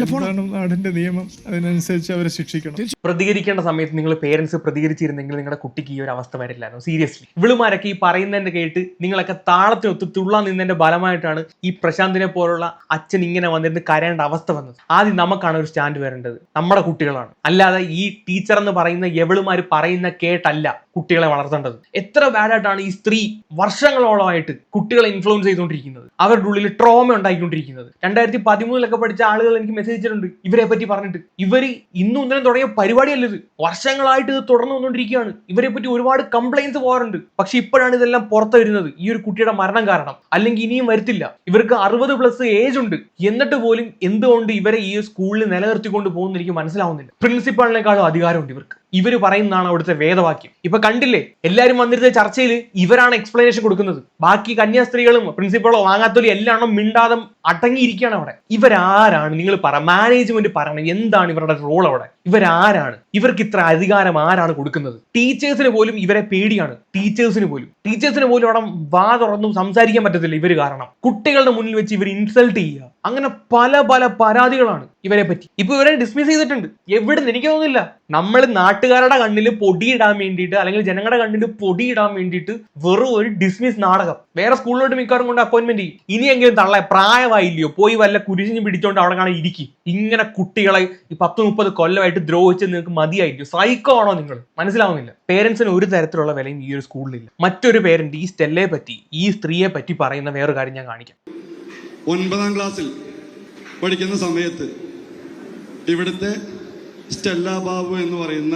എന്താണ് നാടിന്റെ നിയമം അതിനനുസരിച്ച് അവരെ ശിക്ഷിക്കണം. പ്രതികരിക്കേണ്ട സമയത്ത് നിങ്ങൾ പേരൻസ് പ്രതികരിച്ചിരുന്നെങ്കിൽ നിങ്ങളുടെ കുട്ടിക്ക് ഈ ഒരു അവസ്ഥ വരില്ലായിരുന്നു. സീരിയസ്ലി ഇവളുമാരൊക്കെ ഈ പറയുന്നതിന്റെ കേട്ട് നിങ്ങളൊക്കെ താളത്തിനൊത്ത് തുള്ളാൻ നിന്നതിന്റെ ഫലമായിട്ടാണ് ഈ പ്രശാന്തിനെ പോലുള്ള അച്ഛൻ ഇങ്ങനെ വന്നിരുന്ന് കരയേണ്ട അവസ്ഥ വന്നത്. ആദ്യം നമുക്കാണ് ഒരു സ്റ്റാൻഡ് വരേണ്ടത്. നമ്മുടെ കുട്ടികളാണ്. അല്ലാതെ ഈ ടീച്ചർ എന്ന് പറയുന്ന എവളുമാര് പറയുന്ന കേട്ടല്ല കുട്ടികളെ വളർത്തേണ്ടത്. എത്ര ബാഡായിട്ടാണ് ഈ സ്ത്രീ വർഷങ്ങളോളമായിട്ട് കുട്ടികളെ ഇൻഫ്ലുവൻസ് ചെയ്തുകൊണ്ടിരിക്കുന്നത്. അവരുടെ ഉള്ളിൽ ട്രോമ ഉണ്ടാക്കിക്കൊണ്ടിരിക്കുന്നത് രണ്ടായിരത്തി പതിമൂന്നിലൊക്കെ പഠിച്ച ആളുകൾ എനിക്ക് മെസ്സേജ് ചെയ്തിട്ടുണ്ട് ഇവരെ പറ്റി പറഞ്ഞിട്ട്. ഇവർ ഇന്നും ഇന്നലെ തുടങ്ങിയ പരിപാടിയല്ല ഇത്. വർഷങ്ങളായിട്ട് ഇത് തുടർന്നു വന്നുകൊണ്ടിരിക്കുകയാണ്. ഇവരെ പറ്റി ഒരുപാട് കംപ്ലൈൻസ് പോകാറുണ്ട്. പക്ഷെ ഇപ്പോഴാണ് ഇതെല്ലാം പുറത്തു വരുന്നത്. ഈ ഒരു കുട്ടിയുടെ മരണം കാരണം. അല്ലെങ്കിൽ ഇനിയും വരത്തില്ല. ഇവർക്ക് അറുപത് പ്ലസ് ഏജ് ഉണ്ട്. എന്നിട്ട് പോലും എന്തുകൊണ്ട് ഇവരെ ഈ സ്കൂളിൽ നിലനിർത്തിക്കൊണ്ട് പോകുന്ന എനിക്ക് മനസ്സിലാവുന്നില്ല. പ്രിൻസിപ്പാളിനേക്കാളും അധികാരമുണ്ട് ഇവർക്ക്. ഇവർ പറയുന്നതാണ് അവിടുത്തെ വേദവാക്യം. ഇപ്പൊ കണ്ടില്ലേ എല്ലാരും വന്നിരുന്ന ചർച്ചയിൽ ഇവരാണ് എക്സ്പ്ലനേഷൻ കൊടുക്കുന്നത്. ബാക്കി കന്യാസ്ത്രീകളും പ്രിൻസിപ്പളോ വാങ്ങാത്തോലും എല്ലാം മിണ്ടാതെ അടങ്ങിയിരിക്കുകയാണ് അവിടെ. ഇവരാരാണ് നിങ്ങൾ പറ മാനേജ്മെന്റ് പറയണം എന്താണ് ഇവരുടെ റോൾ അവിടെ? ഇവരാരാണ്? ഇവർക്ക് ഇത്ര അധികാരം ആരാണ് കൊടുക്കുന്നത്? ടീച്ചേഴ്സിന് പോലും ഇവരെ പേടിയാണ്. ടീച്ചേഴ്സിന് പോലും. ടീച്ചേഴ്സിന് പോലും അവിടെ വാ തുറന്നും സംസാരിക്കാൻ പറ്റത്തില്ല ഇവർ കാരണം. കുട്ടികളുടെ മുന്നിൽ വെച്ച് ഇവർ ഇൻസൾട്ട് ചെയ്യുക. അങ്ങനെ പല പല പരാതികളാണ് ഇവരെ പറ്റി. ഇപ്പൊ ഇവരെ ഡിസ്മിസ് ചെയ്തിട്ടുണ്ട്. എവിടെ എനിക്ക് തോന്നുന്നില്ല. നമ്മൾ നാട്ടുകാരുടെ കണ്ണിൽ പൊടിയിടാൻ വേണ്ടിയിട്ട് അല്ലെങ്കിൽ ജനങ്ങളുടെ കണ്ണിൽ പൊടിയിടാൻ വേണ്ടിയിട്ട് വെറും ഒരു ഡിസ്മിസ് നാടകം. വേറെ സ്കൂളിലോട്ട് മിക്കവാറും കൊണ്ട് അപ്പോയിന്റ്മെന്റ് ചെയ്യും. ഇനിയെങ്കിലും തള്ള പ്രായമായില്ലയോ? പോയി വല്ല കുരിശിഞ്ഞ് പിടിച്ചോണ്ട് അവിടെ കാണാൻ ഇരിക്കും. ഇങ്ങനെ കുട്ടികളെ ഈ പത്ത് മുപ്പത് കൊല്ലമായിട്ട് ദ്രോഹിച്ച് നിങ്ങൾക്ക് മതിയായിരിക്കും സൈക്കോ ആണോ നിങ്ങൾ? മനസ്സിലാവുന്നില്ല. പേരൻസിന് ഒരു തരത്തിലുള്ള വിലയും ഈ ഒരു സ്കൂളിലില്ല മറ്റൊരു പേരന്റ് ഈ സ്റ്റെല്ലയെ പറ്റി ഈ സ്ത്രീയെ പറ്റി പറയുന്ന വേറൊരു കാര്യം ഞാൻ കാണിക്കാം. ഒൻപതാം ക്ലാസ്സിൽ പഠിക്കുന്ന സമയത്ത് ഇവിടുത്തെ സ്റ്റെല്ല ബാബു എന്ന് പറയുന്ന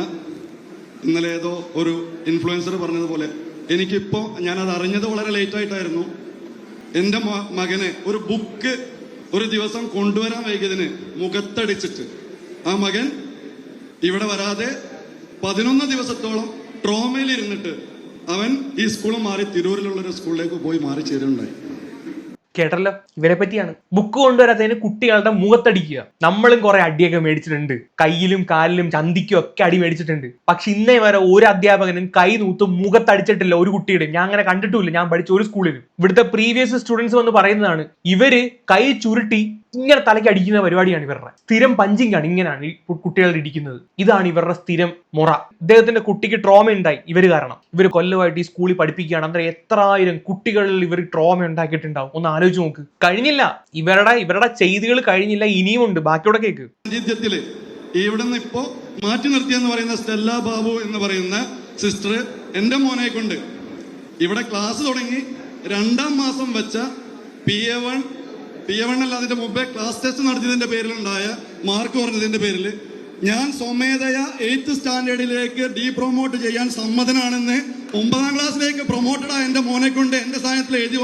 ഇന്നലെ ഏതോ ഒരു ഇൻഫ്ലുവൻസർ പറഞ്ഞതുപോലെ എനിക്കിപ്പോൾ ഞാനത് അറിഞ്ഞത് വളരെ ലേറ്റായിട്ടായിരുന്നു എന്റെ മകനെ ഒരു ബുക്ക് ഒരു ദിവസം കൊണ്ടുവരാൻ വൈകിയതിന് മുഖത്തടിച്ചിട്ട്. ആ മകൻ ഇവിടെ വരാതെ പതിനൊന്ന് ദിവസത്തോളം ട്രോമയിൽ ഇരുന്നിട്ട് അവൻ ഈ സ്കൂൾ മാറി തിരൂരിലുള്ള ഒരു സ്കൂളിലേക്ക് പോയി മാറി ചേരുന്നുണ്ടായി കേട്ടല്ലോ? ഇവരെ പറ്റിയാണ്. ബുക്ക് കൊണ്ടുവരാത്തതിന് കുട്ടികളുടെ മുഖത്തടിക്കുക. നമ്മളും കുറെ അടിയൊക്കെ മേടിച്ചിട്ടുണ്ട്. കയ്യിലും കാലിലും ചന്തിക്കും ഒക്കെ അടി മേടിച്ചിട്ടുണ്ട്. പക്ഷെ ഇന്നേ വരെ ഒരു അധ്യാപകനും കൈ നൂത്ത് മുഖത്തടിച്ചിട്ടില്ല ഒരു കുട്ടിയുടെ ഞാൻ അങ്ങനെ കണ്ടിട്ടില്ല ഞാൻ പഠിച്ച ഒരു സ്കൂളിലും. ഇവിടുത്തെ പ്രീവിയസ് സ്റ്റുഡൻസ് വന്ന് പറയുന്നതാണ് ഇവർ കൈ ചുരുട്ടി ഇങ്ങനെ തലയ്ക്ക് അടിക്കുന്ന പരിപാടിയാണ് ഇവരുടെ. സ്ഥിരം പഞ്ചിങ് ആണ് ഇങ്ങനെയാണ് ഈ കുട്ടികൾ ഇടിക്കുന്നത് ഇതാണ് ഇവരുടെ സ്ഥിരം മുറ. അദ്ദേഹത്തിന്റെ കുട്ടിക്ക് ട്രോമ ഉണ്ടായി. ഇവർ കാരണം. ഇവർ കൊല്ലമായിട്ട് ഈ സ്കൂളിൽ പഠിപ്പിക്കുകയാണ്. അന്നേരം എത്ര ആയിരം കുട്ടികളിൽ ഇവർ ട്രോമ ഉണ്ടാക്കിയിട്ടുണ്ടാവും? ഒന്ന് ആലോചിച്ച് നോക്ക്. കഴിഞ്ഞില്ല. ഇവരുടെ ഇവരുടെ ചെയ്തികൾ കഴിഞ്ഞില്ല. ഇനിയും ഉണ്ട്. ബാക്കിയോടെ കേക്ക്. ഇവിടുന്ന് ഇപ്പോ മാറ്റി നിർത്തിയെന്ന് പറയുന്ന സ്റ്റെല്ല ബാബു എന്ന് പറയുന്ന സിസ്റ്റർ എന്റെ മോനെ കൊണ്ട് ഇവിടെ ക്ലാസ് തുടങ്ങി രണ്ടാം മാസം വെച്ച P A one P A അല്ല അതിന്റെ മുമ്പേ ക്ലാസ് ടെസ്റ്റ് നടത്തിയതിന്റെ പേരിലുണ്ടായ മാർക്ക് കുറഞ്ഞതിന്റെ പേരിൽ ഞാൻ സ്വമേധയ എയ്ത്ത് സ്റ്റാൻഡേർഡിലേക്ക് ഡീ പ്രൊമോട്ട് ചെയ്യാൻ സമ്മതനാണെന്ന് ഒമ്പതാം ക്ലാസ്സിലേക്ക് പ്രൊമോട്ടഡ് ആയ എന്റെ മോനെ കൊണ്ട് എന്റെ സ്ഥാനത്തിൽ എഴുതി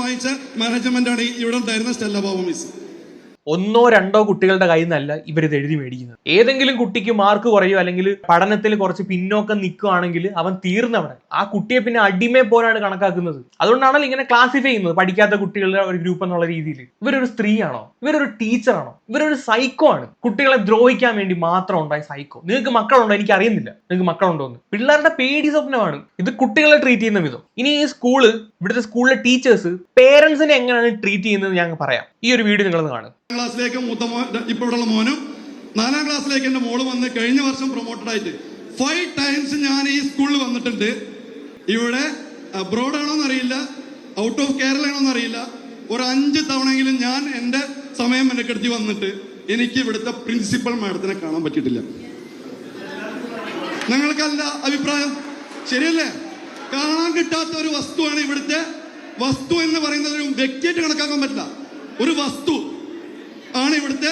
മാനേജ്മെന്റാണ് ആണ് ഇവിടെ ഉണ്ടായിരുന്ന സ്റ്റെല്ല ബാബു മിസ് ഒന്നോ രണ്ടോ കുട്ടികളുടെ കയ്യിൽ നിന്നല്ല ഇവരിത് എഴുതി മേടിക്കുന്നത്. ഏതെങ്കിലും കുട്ടിക്ക് മാർക്ക് കുറയോ അല്ലെങ്കിൽ പഠനത്തിൽ കുറച്ച് പിന്നോക്കം നിൽക്കുകയാണെങ്കിൽ അവൻ തീർന്നവിടെ. ആ കുട്ടിയെ പിന്നെ അടിമയെ പോലാണ് കണക്കാക്കുന്നത്. അതുകൊണ്ടാണല്ലോ ഇങ്ങനെ ക്ലാസിഫൈ ചെയ്യുന്നത് പഠിക്കാത്ത കുട്ടികളുടെ ഒരു ഗ്രൂപ്പ് എന്നുള്ള രീതിയിൽ. ഇവരൊരു സ്ത്രീയാണോ? ഇവരൊരു ടീച്ചറാണോ ഇവരൊരു സൈക്കോ ആണ്. കുട്ടികളെ ദ്രോഹിക്കാൻ വേണ്ടി മാത്രം ഉണ്ടായ സൈക്കോ നിങ്ങൾക്ക് മക്കളുണ്ടോ? എനിക്ക് അറിയുന്നില്ല. നിങ്ങൾക്ക് മക്കളുണ്ടോ എന്ന്. പിള്ളേരുടെ പേടി സ്വപ്നമാണ്. ഇത് കുട്ടികളെ ട്രീറ്റ് ചെയ്യുന്ന വിധം. ഇനി ഈ സ്കൂൾ ഇവിടുത്തെ സ്കൂളിലെ ടീച്ചേഴ്സ് പേരൻസിനെ എങ്ങനെയാണ് ട്രീറ്റ് ചെയ്യുന്നത് ഞാൻ പറയാം. ഈ ഒരു വീഡിയോ നിങ്ങളൊന്ന് കാണും ക്ലാസ്സിലേക്ക് മൂത്ത ഇപ്പൊ ഇപ്പോൾ ഇവിടെയുള്ള മോനും നാലാം ക്ലാസ്സിലേക്ക് എന്റെ മോൾ വന്ന് കഴിഞ്ഞ വർഷം പ്രൊമോട്ടഡ് ആയിട്ട്. ഫൈവ് ടൈംസ് ഞാൻ ഈ സ്കൂളിൽ വന്നിട്ടുണ്ട്. ഇവിടെ അബ്രോഡ് ആണോ എന്നറിയില്ല ഔട്ട് ഓഫ് കേരള ആണോ എന്നറിയില്ല ഒരു അഞ്ച് തവണയെങ്കിലും ഞാൻ എന്റെ സമയം മെനക്കെടുത്തി വന്നിട്ട് എനിക്ക് ഇവിടുത്തെ പ്രിൻസിപ്പൽ മാഡത്തിനെ കാണാൻ പറ്റിയിട്ടില്ല. നിങ്ങൾക്കല്ല അഭിപ്രായം? ശരിയല്ലേ? കാണാൻ കിട്ടാത്ത ഒരു വസ്തുവാണ് ഇവിടുത്തെ വസ്തു എന്ന് പറയുന്നത് ഒരു വ്യക്തിയായിട്ട് കണക്കാക്കാൻ പറ്റില്ല. ഒരു വസ്തു. ആണ് ഇവിടുത്തെ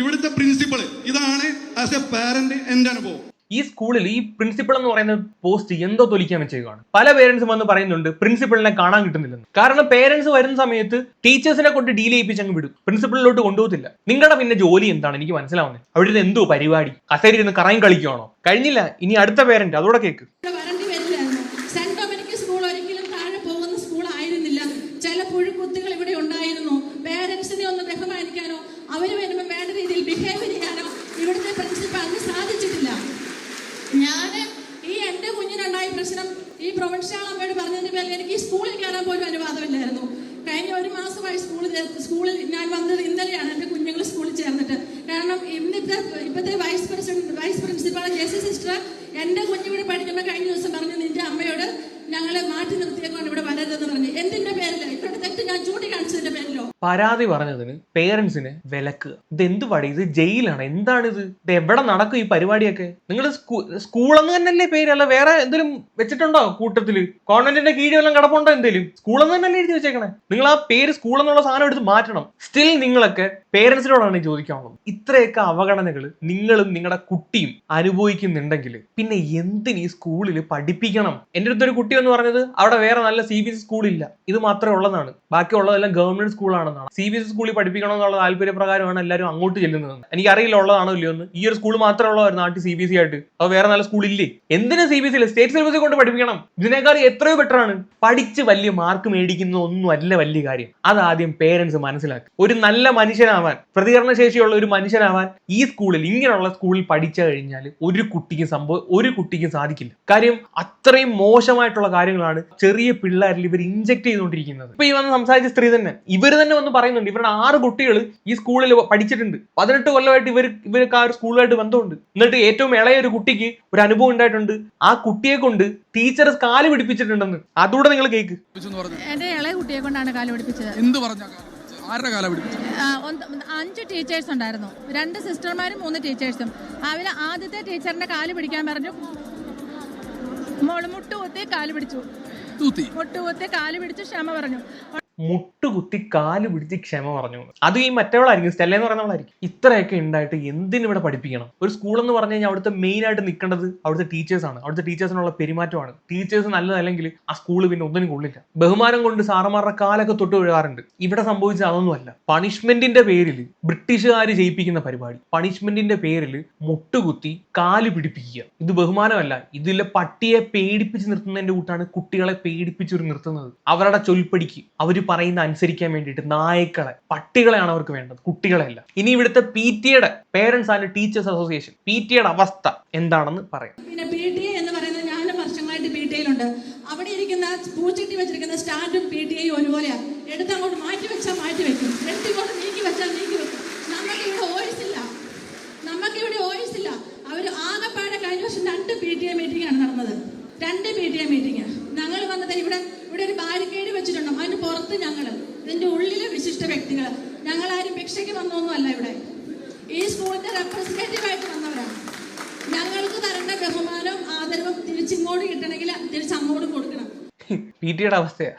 ഇവിടുത്തെ പ്രിൻസിപ്പൾ ഇതാണ് ആസ് എ പാരന്റ് എന്റെ അനുഭവം. ഈ സ്കൂളിൽ ഈ പ്രിൻസിപ്പൾ എന്ന് പറയുന്ന പോസ്റ്റ് എന്തോ തൊലിക്കാൻ വെച്ചേക്കാണ് പല പേരൻസും വന്ന് പറയുന്നുണ്ട് പ്രിൻസിപ്പളിനെ കാണാൻ കിട്ടുന്നില്ലെന്ന്. കാരണം പേരൻസ് വരുന്ന സമയത്ത് ടീച്ചേഴ്സിനെ കൊണ്ട് ഡീൽ ചെയ്യിപ്പിച്ച് അങ്ങ് വിടും. പ്രിൻസിപ്പളിലോട്ട് കൊണ്ടുപോകത്തില്ല. നിങ്ങളുടെ പിന്നെ ജോലി എന്താണ്? എനിക്ക് മനസ്സിലാവുന്നത് അവിടെ എന്തോ പരിപാടി? കസേരി ഇരുന്ന് കറങ്ങി കളിക്കുവാണോ? കഴിഞ്ഞില്ല. ഇനി അടുത്ത പേരന്റ് അതോടെ കേക്ക് ഇവിടെ വരേണ്ടി വരില്ലായിരുന്നു സെന്റ് ഡൊമിനിക് സ്കൂൾ ഒരിക്കലും താഴെ പോകുന്ന സ്കൂൾ ആയിരുന്നില്ല ചില പുഴുക്കുത്തുകൾ ഇവിടെ ഉണ്ടായിരുന്നു പേരൻസിനെ ഒന്ന് ബഹുമാനിക്കാനോ അവർ വരുമ്പോൾ വേണ്ട രീതിയിൽ ബിഹേവ് ചെയ്യാനോ ഇവിടുത്തെ പ്രിൻസിപ്പാളിന് സാധിച്ചിട്ടില്ല ഞാൻ ഈ എന്റെ കുഞ്ഞിനുണ്ടായ പ്രശ്നം ഈ പ്രൊവിൻഷ്യൽ അമ്മയോട് പറഞ്ഞതിന്റെ പേരിൽ എനിക്ക് ഈ സ്കൂളിൽ കയറാൻ പോലും അനുവാദമില്ലായിരുന്നു. കഴിഞ്ഞ ഒരു മാസമായി സ്കൂളിൽ സ്കൂളിൽ ഞാൻ വന്നത് ഇന്നലെയാണ് എന്റെ കുഞ്ഞുങ്ങൾ സ്കൂളിൽ ചേർന്നിട്ട്. കാരണം ഇന്നിപ്പോ ഇപ്പോഴത്തെ vice president vice principal Jessy sister എന്റെ കുഞ്ഞുങ്ങളെ പഠിക്കുമ്പോൾ കഴിഞ്ഞ ദിവസം പറഞ്ഞു നിന്റെ അമ്മയോട് ഞങ്ങളെ മാറ്റി നിർത്തിയേക്കാണ് ഇവിടെ വരരുതെന്ന് പറഞ്ഞു എന്തിന്റെ പേരില്ല ഇവരുടെ തെറ്റ് ഞാൻ ചൂണ്ടിക്കാണിച്ചതിന്റെ പേരിലോ പരാതി പറഞ്ഞതിന് പേരൻസിനെ വിലക്കുക ഇത് എന്ത് പടി? ഇത് ജയിലാണ്. എന്താണ് ഇത് എവിടെ നടക്കും ഈ പരിപാടിയൊക്കെ? നിങ്ങൾ സ്കൂളെന്ന് തന്നെയല്ലേ പേര്? അല്ല വേറെ എന്തെങ്കിലും വെച്ചിട്ടുണ്ടോ കൂട്ടത്തിൽ? കോൺവെന്റിന്റെ കീഴിൽ വല്ലതും കിടപ്പുണ്ടോ എന്തെങ്കിലും സ്കൂളെന്ന് തന്നെയല്ലേ എഴുതി വെച്ചേക്കണേ. നിങ്ങൾ ആ പേര് സ്കൂൾ എന്നുള്ള സാധനം എടുത്ത് മാറ്റണം. സ്റ്റിൽ നിങ്ങളൊക്കെ പേരൻസിനോടാണ് ചോദിക്കാനുള്ളത്. ഇത്രയൊക്കെ അവഗണനകൾ നിങ്ങളും നിങ്ങളുടെ കുട്ടിയും അനുഭവിക്കുന്നുണ്ടെങ്കിൽ പിന്നെ എന്തിന് ഈ സ്കൂളിൽ പഠിപ്പിക്കണം? എന്റെ അടുത്തൊരു കുട്ടി എന്ന് പറഞ്ഞത് അവിടെ വേറെ നല്ല സി ബി എസ് സ്കൂളില്ല. ഇത് മാത്രമേ ഉള്ളതാണ് ബാക്കിയുള്ളതെല്ലാം ഗവൺമെന്റ് സ്കൂളാണെന്നാണ് സി ബി എസ് സ്കൂളിൽ പഠിപ്പിക്കണം എന്നുള്ള താല്പര്യപ്രകാരമാണ് എല്ലാവരും അങ്ങോട്ട് ചെല്ലുന്നത്. എനിക്കറിയില്ല ഉള്ളതാണോ ഇല്ലയോ എന്ന്. ഈ ഒരു സ്കൂൾ മാത്രമേ ഉള്ളൂ നാട്ടിൽ സി ബി എസ് ആയിട്ട്. അത് വേറെ നല്ല സ്കൂളില്ലേ എന്തിനാ C B S state syllabus കൊണ്ട് പഠിപ്പിക്കണം. ഇതിനേക്കാൾ എത്രയോ ബെറ്റർ ആണ്. പഠിച്ച് വലിയ മാർക്ക് മേടിക്കുന്ന ഒന്നും അല്ല വലിയ കാര്യം. അതാദ്യം പേരൻസ് മനസ്സിലാക്കുക. ഒരു നല്ല മനുഷ്യനാവാൻ പ്രതികരണ ശേഷിയുള്ള ഒരു മനുഷ്യനാവാൻ ഈ സ്കൂളിൽ ഇങ്ങനെയുള്ള സ്കൂളിൽ പഠിച്ചു കഴിഞ്ഞാൽ ഒരു കുട്ടിക്കും സംഭവം ഒരു കുട്ടിക്കും സാധിക്കില്ല. കാര്യം അത്രയും മോശമായിട്ടുള്ള കാര്യങ്ങളാണ് ചെറിയ പിള്ളേരിൽ ഇവർ ഇഞ്ചക്ട് ചെയ്തുകൊണ്ടിരിക്കുന്നത്. ഇപ്പൊ ഈ വന്ന് സംസാരിച്ച സ്ത്രീ തന്നെ. ഇവർ തന്നെ വന്ന് പറയുന്നുണ്ട്. ഇവരുടെ ആറ് കുട്ടികൾ ഈ സ്കൂളിൽ പഠിച്ചിട്ടുണ്ട്. പതിനെട്ട് കൊല്ലമായിട്ട് ഇവർ ഇവർക്ക് ആ ഒരു സ്കൂളുമായിട്ട് ബന്ധമുണ്ട്. എന്നിട്ട് ഏറ്റവും ഇളയ ഒരു കുട്ടിക്ക് ഒരു അനുഭവം ഉണ്ടായിട്ടുണ്ട്. ആ കുട്ടിയെ കൊണ്ട് ടീച്ചർ കാൽ പിടിപ്പിച്ചിട്ടുണ്ടെന്ന്. അതുകൂടെ നിങ്ങൾ കേക്ക്. എന്ന് ഇളയ കുട്ടിയെ കൊണ്ടാണ് കാൽ പിടിപ്പിച്ചത്. എന്ത് പറഞ്ഞു ആരുടെ കാല അഞ്ച് ടീച്ചേഴ്സ് ഉണ്ടായിരുന്നു. രണ്ട് സിസ്റ്റർമാരും മൂന്ന് ടീച്ചേഴ്സും. അവർ ആദ്യത്തെ ടീച്ചറിന്റെ കാൽ പിടിക്കാൻ പറഞ്ഞു. മുട്ടുകൂത്തി കാൽ പിടിച്ചു. തൂത്തി മുട്ടുകുത്തി കാൽ പിടിച്ച് ക്ഷമ പറഞ്ഞു. മുട്ടുകുത്തി കാൽ പിടിച്ച് ക്ഷമ പറഞ്ഞു. അത് ഈ മറ്റവളായിരിക്കും സ്റ്റെല്ല എന്ന് പറയുന്നവളായിരിക്കും ഇത്രയൊക്കെ ഉണ്ടായിട്ട് എന്തിനു ഇവിടെ പഠിപ്പിക്കണം? ഒരു സ്കൂൾ എന്ന് പറഞ്ഞു കഴിഞ്ഞാൽ അവിടുത്തെ മെയിൻ ആയിട്ട് നിൽക്കേണ്ടത് അവിടുത്തെ ടീച്ചേഴ്സ് ആണ്. അവിടുത്തെ ടീച്ചേഴ്സിനുള്ള പെരുമാറ്റമാണ്. ടീച്ചേഴ്സ് നല്ലതല്ലെങ്കിൽ ആ സ്കൂൾ പിന്നെ ഒന്നിനും കൊള്ളില്ല. ബഹുമാനം കൊണ്ട് സാറന്മാരുടെ കാലൊക്കെ തൊട്ട് വീഴാറുണ്ട് ഇവിടെ സംഭവിച്ചത് അതൊന്നുമല്ല പണിഷ്മെന്റിന്റെ പേരിൽ ബ്രിട്ടീഷുകാർ ജയിപ്പിക്കുന്ന പരിപാടി. പണിഷ്മെന്റിന്റെ പേരിൽ മുട്ടുകുത്തി കാൽ പിടിപ്പിക്കുക. ഇത് ബഹുമാനമല്ല. ഇതിലെ പട്ടിയെ പേടിപ്പിച്ച് നിർത്തുന്നതിന്റെ കൂട്ടാണ് കുട്ടികളെ പേടിപ്പിച്ച് നിർത്തുന്നത്. അവരുടെ ചൊൽപ്പടിക്ക്. അവർ പറയുന്ന അനുസരിക്കാൻ വേണ്ടിയിട്ട് നായ്ക്കളെ പട്ടികളെയാണ് അവർക്ക് വേണ്ടത് കുട്ടികളെയല്ല. ഇനി ഇവിടുത്തെ പി ടി എയുടെ parents and teachers association P T എയുടെ അവസ്ഥ എന്താണെന്ന് പറയാം. പിന്നെ പി ടി എന്ന് പറയുന്നത് ഞാൻ വർഷങ്ങളായിട്ട് പി ടി എയിലുണ്ട് അവിടെ ഇരിക്കുന്ന പൂച്ചട്ടി വെച്ചിരിക്കുന്ന സ്റ്റാൻഡും പി ടി എയും ഒരുപോലെയാണ് എടുത്തങ്ങോട്ട് മാറ്റി വെച്ചാൽ മാറ്റി വെക്കും. എടുത്ത് ഇങ്ങോട്ട് നീക്കി വെച്ചാൽ നീക്കി വെക്കും. നമുക്ക് ഇവിടെ ഓയിസ് ഇല്ല. നമുക്ക് ഇവിടെ ഓയിസ് ഇല്ല. അവർ ആകെപ്പാടെ കഴിഞ്ഞ വർഷം രണ്ട് പി ടി എ മീറ്റിംഗ് ആണ് നടന്നത്. രണ്ട് പി ടി എ മീറ്റിംഗ് ഞങ്ങൾ വന്നത് ഇവിടെ ഇവിടെ ഒരു ബാരിക്കേഡ് വെച്ചിട്ടുണ്ട്. അതിന് പുറത്ത് ഞങ്ങൾ ഇതിന്റെ ഉള്ളിലെ വിശിഷ്ട വ്യക്തികൾ ഞങ്ങൾ ആരും ഭിക്ഷയ്ക്ക് വന്നൊന്നുമല്ല ഇവിടെ. ഈ സ്കൂളിന്റെ റെപ്രസെന്റേറ്റീവ് ആയിട്ട് വന്നവരാണ്. ഞങ്ങൾക്ക് തരേണ്ട ബഹുമാനവും ആദരവും തിരിച്ചിങ്ങോട്ട് കിട്ടണമെങ്കിൽ തിരിച്ചങ്ങോട്ട് കൊടുക്കണം. പി ടിയുടെ അവസ്ഥയാണ്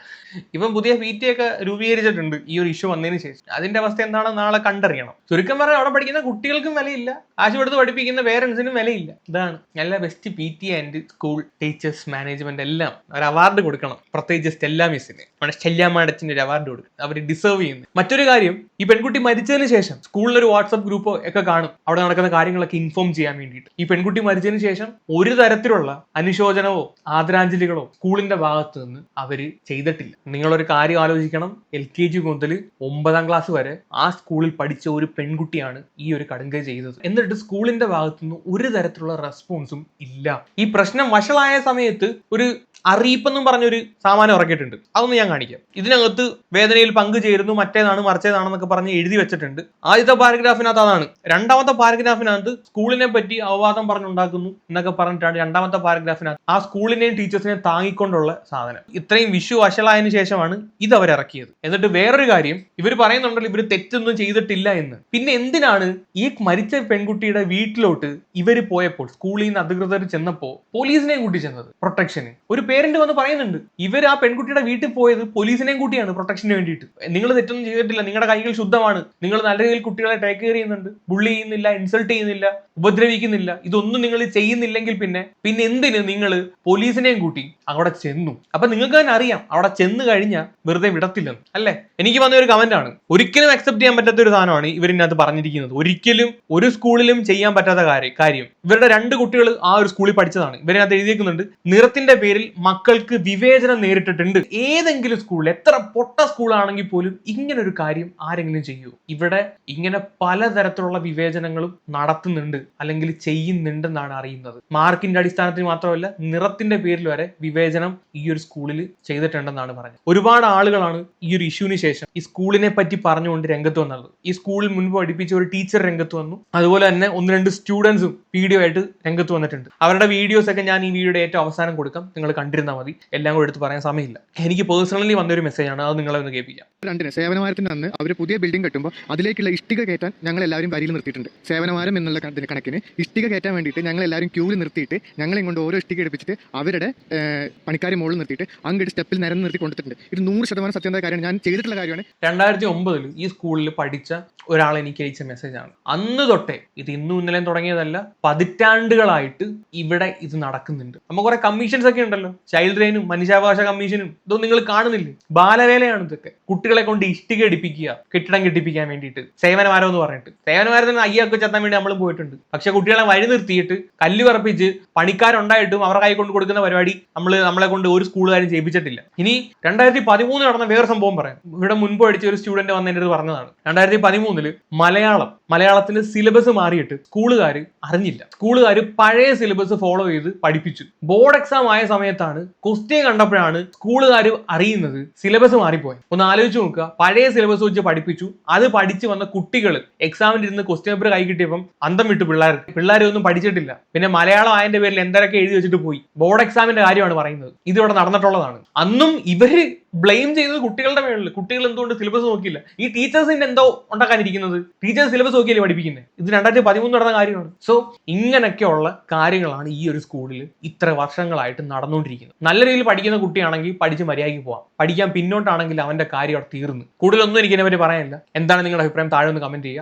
ഇപ്പം പുതിയ പി ടി ഒക്കെ രൂപീകരിച്ചിട്ടുണ്ട്. ഈ ഒരു ഇഷ്യൂ വന്നതിന് ശേഷം. അതിന്റെ അവസ്ഥ എന്താണെന്ന് നാളെ കണ്ടറിയണം. ചുരുക്കം പറഞ്ഞാൽ അവിടെ പഠിക്കുന്ന കുട്ടികൾക്കും വിലയില്ല. ആശുപത്രി പഠിപ്പിക്കുന്ന പേരൻസിനും വിലയില്ല. ഇതാണ് നല്ല best P T and school teachers management എല്ലാം. ഒരു അവാർഡ് കൊടുക്കണം. പ്രത്യേകിച്ച് സ്റ്റെല്ല മിസ്സിന് നമ്മുടെ മാഡത്തിന്റെ ഒരു അവാർഡ് കൊടുക്കണം അവർ ഡിസേർവ് ചെയ്യുന്നു. മറ്റൊരു കാര്യം ഈ പെൺകുട്ടി മരിച്ചതിന് ശേഷം സ്കൂളിൽ ഒരു വാട്സപ്പ് ഗ്രൂപ്പ് ഒക്കെ കാണും. അവിടെ നടക്കുന്ന കാര്യങ്ങളൊക്കെ ഇൻഫോം ചെയ്യാൻ വേണ്ടിയിട്ട്. ഈ പെൺകുട്ടി മരിച്ചതിന് ശേഷം ഒരു തരത്തിലുള്ള അനുശോചനവോ ആദരാഞ്ജലികളോ സ്കൂളിന്റെ ഭാഗത്ത് നിന്ന് അവർ ചെയ്തിട്ടില്ല. നിങ്ങളൊരു കാര്യം ആലോചിക്കണം. എൽ കെ ജി മുതൽ ഒമ്പതാം ക്ലാസ് വരെ ആ സ്കൂളിൽ പഠിച്ച ഒരു പെൺകുട്ടിയാണ് ഈ ഒരു കടുങ്കൈ ചെയ്തത്. എന്നിട്ട് സ്കൂളിന്റെ ഭാഗത്തുനിന്ന് ഒരു തരത്തിലുള്ള റെസ്പോൺസും ഇല്ല. ഈ പ്രശ്നം വഷളായ സമയത്ത് ഒരു അറിയിപ്പെന്നും പറഞ്ഞൊരു സാമാനം ഇറക്കിയിട്ടുണ്ട്. അതൊന്ന് ഞാൻ കാണിക്കാം. ഇതിനകത്ത് വേദനയിൽ പങ്കുചേരുന്നു മറ്റേതാണ് മറിച്ചേതാണെന്നൊക്കെ പറഞ്ഞ് എഴുതി വെച്ചിട്ടുണ്ട്. ആദ്യത്തെ പാരഗ്രാഫിനകത്ത് അതാണ്. രണ്ടാമത്തെ പാരഗ്രാഫിനകത്ത് സ്കൂളിനെ പറ്റി അവവാദം പറഞ്ഞുണ്ടാക്കുന്നു എന്നൊക്കെ പറഞ്ഞിട്ടാണ് രണ്ടാമത്തെ പാരഗ്രാഫിനകത്ത് ആ സ്കൂളിനെയും ടീച്ചേഴ്സിനെയും താങ്ങിക്കൊണ്ടുള്ള സാധനം. ഇത്രയും വിഷു വഷളായതിനു ശേഷമാണ് ഇത് അവർ ഇറക്കിയത്. എന്നിട്ട് വേറൊരു കാര്യം ഇവർ പറയുന്നുണ്ടല്ലോ ഇവർ തെറ്റൊന്നും ചെയ്തിട്ടില്ല എന്ന്. പിന്നെ എന്തിനാണ് ഈ മരിച്ച പെൺകുട്ടിയുടെ വീട്ടിലോട്ട് ഇവർ പോയപ്പോൾ സ്കൂളിൽ നിന്ന് അധികൃതർ ചെന്നപ്പോൾ പോലീസിനെയും കൂട്ടി ചെന്നത്? പ്രൊട്ടക്ഷന്. ഒരു പേരന്റ് വന്ന് പറയുന്നുണ്ട് ഇവർ ആ പെൺകുട്ടിയുടെ വീട്ടിൽ പോയത് പോലീസിനെയും കൂട്ടിയാണ് പ്രൊട്ടക്ഷന് വേണ്ടിയിട്ട്. നിങ്ങൾ തെറ്റൊന്നും ചെയ്തിട്ടില്ല നിങ്ങളുടെ കൈകൾ ശുദ്ധമാണ്. നിങ്ങൾ നല്ല രീതിയിൽ കുട്ടികളെ ടേക്ക് കെയർ ചെയ്യുന്നുണ്ട്. ബുള്ളി ചെയ്യുന്നില്ല ഇൻസൾട്ട് ചെയ്യുന്നില്ല ഉപദ്രവിക്കുന്നില്ല. ഇതൊന്നും നിങ്ങൾ ചെയ്യുന്നില്ലെങ്കിൽ പിന്നെ പിന്നെ എന്തിന് നിങ്ങൾ പോലീസിനെയും കൂട്ടി അവിടെ ചെന്നു? അപ്പൊ നിങ്ങൾക്ക് തന്നെ അറിയാം അവിടെ ചെന്ന് കഴിഞ്ഞാൽ വെറുതെ വിടത്തില്ലെന്ന്. അല്ലേ? എനിക്ക് വന്ന ഒരു കമന്റ് ആണ്. ഒരിക്കലും അക്സെപ്റ്റ് ചെയ്യാൻ പറ്റാത്ത ഒരു സാധനമാണ് ഇവരിനകത്ത് പറഞ്ഞിരിക്കുന്നത്. ഒരിക്കലും ഒരു സ്കൂളിലും ചെയ്യാൻ പറ്റാത്ത കാര്യം കാര്യം. ഇവരുടെ രണ്ട് കുട്ടികൾ ആ ഒരു സ്കൂളിൽ പഠിച്ചതാണ്. ഇവരിനകത്ത് എഴുതിയിരിക്കുന്നുണ്ട് നിറത്തിന്റെ പേരിൽ മക്കൾക്ക് വിവേചനം നേരിട്ടിട്ടുണ്ട്. ഏതെങ്കിലും സ്കൂളിൽ എത്ര പൊട്ട സ്കൂളാണെങ്കിൽ പോലും ഇങ്ങനെ ഒരു കാര്യം ആരെങ്കിലും ചെയ്യൂ. ഇവിടെ ഇങ്ങനെ പലതരത്തിലുള്ള വിവേചനങ്ങളും നടത്തുന്നുണ്ട് അല്ലെങ്കിൽ ചെയ്യുന്നുണ്ടെന്നാണ് അറിയുന്നത്. മാർക്കിന്റെ അടിസ്ഥാനത്തിൽ മാത്രമല്ല നിറത്തിന്റെ പേരിൽ വരെ വിവേചനം ഈ ഒരു സ്കൂളിൽ ചെയ്തിട്ടുണ്ടെന്നാണ് പറഞ്ഞത്. ഒരുപാട് ആളുകളാണ് ഈ ഒരു ഇഷ്യൂവിന് ശേഷം ഈ സ്കൂളിനെ പറ്റി പറഞ്ഞുകൊണ്ട് രംഗത്ത് വന്നത്. ഈ സ്കൂളിൽ മുൻപ് പഠിപ്പിച്ച ഒരു ടീച്ചർ രംഗത്ത് വന്നു. അതുപോലെ തന്നെ ഒന്ന് രണ്ട് സ്റ്റുഡൻസും വീഡിയോ ആയിട്ട് രംഗത്ത് വന്നിട്ടുണ്ട്. അവരുടെ വീഡിയോസ് ഒക്കെ ഞാൻ ഈ വീഡിയോയുടെ ഏറ്റവും അവസാനം കൊടുക്കാം. നിങ്ങൾ കണ്ടിരുന്നാൽ മതി. എല്ലാം കൂടെ എടുത്ത് പറയാൻ സമയമില്ല. എനിക്ക് പേഴ്സണലി വന്നൊരു ആണ് അത് നിങ്ങളെ ഒന്ന് കേൾപ്പിക്കാം. രണ്ടിന് സേവനമാരത്തിന് അന്ന് അവർ പുതിയ ബിൽഡിംഗ് കെട്ടുമ്പോൾ അതിലേക്കുള്ള ഇഷ്ടിക കയറ്റാൻ ഞങ്ങൾ എല്ലാവരും വരിയിൽ നിർത്തിയിട്ടുണ്ട്. സേവനമാരം എന്നുള്ള കണ- കണക്കിന് ഇഷ്ടിക കയറ്റാൻ വേണ്ടിയിട്ട് ഞങ്ങൾ എല്ലാവരും ക്യൂവിൽ നിർത്തിയിട്ട് ഞങ്ങളെ കൊണ്ട് ഓരോ ഇഷ്ടിക എടുപ്പിച്ചിട്ട് അവരുടെ പണിക്കാരെ മുകളിൽ നിർത്തിയിട്ട് അങ്ങോട്ട് സ്റ്റെപ്പിൽ നിരന്ന് നിർത്തി കൊണ്ടിട്ടുണ്ട് ഇത് നൂറ് ശതമാനം സത്യമായ കാര്യമാണ്. ഞാൻ ചെയ്തിട്ടുള്ള കാര്യമാണ്. രണ്ടായിരത്തി ഒമ്പതിൽ ഈ സ്കൂളിൽ പഠിച്ച ഒരാൾ എനിക്ക് അയച്ച മെസ്സേജാണ് അന്ന് തൊട്ടേ ഇത് ഇന്നും ഇന്നലെയും തുടങ്ങിയതല്ല പതിറ്റാണ്ടുകളായിട്ട് ഇവിടെ ഇത് നടക്കുന്നുണ്ട്. നമ്മ കുറെ കമ്മീഷൻസ് ഒക്കെ ഉണ്ടല്ലോ. ചൈൽഡ് ലൈനും മനുഷ്യാവകാശ കമ്മീഷനും ഇതൊന്നും നിങ്ങൾ കാണുന്നില്ലേ? ബാലവേലയാണ് ഇതൊക്കെ. കുട്ടികളെ കൊണ്ട് ഇഷ്ടിക അടിപ്പിക്കുക കെട്ടിടം കെട്ടിപ്പിക്കാൻ വേണ്ടിയിട്ട്. സേവനമാരം എന്ന് പറഞ്ഞിട്ട്. സേവനമാരത്തിന് അയ്യൊക്കെ ചെത്താൻ വേണ്ടി നമ്മളും പോയിട്ടുണ്ട്. പക്ഷെ കുട്ടികളെ വഴി നിർത്തിയിട്ട് കല്ല് പറപ്പിച്ച് പണിക്കാരുണ്ടായിട്ടും അവരുടെ കൈ കൊണ്ട് കൊടുക്കുന്ന പരിപാടി നമ്മൾ നമ്മളെ കൊണ്ട് ഒരു സ്കൂളുകാരും ചെയ്യിപ്പിച്ചിട്ടില്ല ഇനി രണ്ടായിരത്തി പതിമൂന്ന് നടന്ന വേറെ സംഭവം പറയാം. ഇവിടെ മുൻപ് പഠിച്ച ഒരു സ്റ്റുഡന്റ് വന്ന് എന്റെ അടുത്ത് പറഞ്ഞതാണ്. രണ്ടായിരത്തി പതിമൂന്നിൽ മലയാളം മലയാളത്തിന്റെ സിലബസ് മാറിയിട്ട് സ്കൂളുകാർ അറിഞ്ഞില്ല. സ്കൂളുകാർ പഴയ സിലബസ് ഫോളോ ചെയ്ത് പഠിപ്പിച്ചു. ബോർഡ് എക്സാം ആയ സമയത്താണ് ക്വസ്റ്റ്യൻ കണ്ടപ്പോഴാണ് സ്കൂളുകാർ അറിയുന്നത് സിലബസ് മാറിപ്പോയി. ഒന്ന് ആലോചിച്ച് നോക്കുക. പഴയ സിലബസ് വെച്ച് പഠിപ്പിച്ചു. അത് പഠിച്ചു വന്ന കുട്ടികൾ എക്സാമിൽ ഇരുന്ന് ക്വസ്റ്റ്യൻ പേപ്പർ കൈ കിട്ടിയപ്പം അന്തം വിട്ടു പിള്ളേർ ഒന്നും പഠിച്ചിട്ടില്ല. പിന്നെ മലയാളം ആയതിന്റെ പേരിൽ എന്തൊക്കെ എഴുതി വെച്ചിട്ട് പോയി. ബോർഡ് എക്സാമിന്റെ കാര്യമാണ് പറയുന്നത്. ഇതിവിടെ ഇവിടെ നടന്നിട്ടുള്ളതാണ് അന്നും ഇവർ ബ്ലെയിം ചെയ്തത് കുട്ടികളുടെ മേളിൽ കുട്ടികൾ എന്തുകൊണ്ട് സിലബസ് നോക്കിയില്ല? ഈ ടീച്ചേഴ്സിന്റെ എന്തോ ഉണ്ടാക്കാനിരിക്കുന്നത്? ടീച്ചേഴ്സ് സിലബസ് നോക്കിയല്ലേ പഠിപ്പിക്കുന്നത് ഇത് രണ്ടായിരത്തി പതിമൂന്ന് നടന്ന കാര്യമാണ്. സോ ഇങ്ങനെയൊക്കെയുള്ള കാര്യങ്ങളാണ് ഈ ഒരു സ്കൂളിൽ ഇത്ര വർഷങ്ങളായിട്ട് നടന്നുകൊണ്ടിരിക്കുന്നത് നല്ല രീതിയിൽ പഠിക്കുന്ന കുട്ടിയാണെങ്കിൽ പഠിച്ച് മര്യാദയ്ക്ക് പോവാം. പഠിക്കാൻ പിന്നോട്ടാണെങ്കിൽ അവന്റെ കാര്യം അവിടെ തീർന്നു. കൂടുതലൊന്നും എനിക്ക് ഇതിനെ പറ്റി പറയാനില്ല. എന്താണ് നിങ്ങളുടെ അഭിപ്രായം? താഴെ ഒന്ന് കമന്റ് ചെയ്യുക.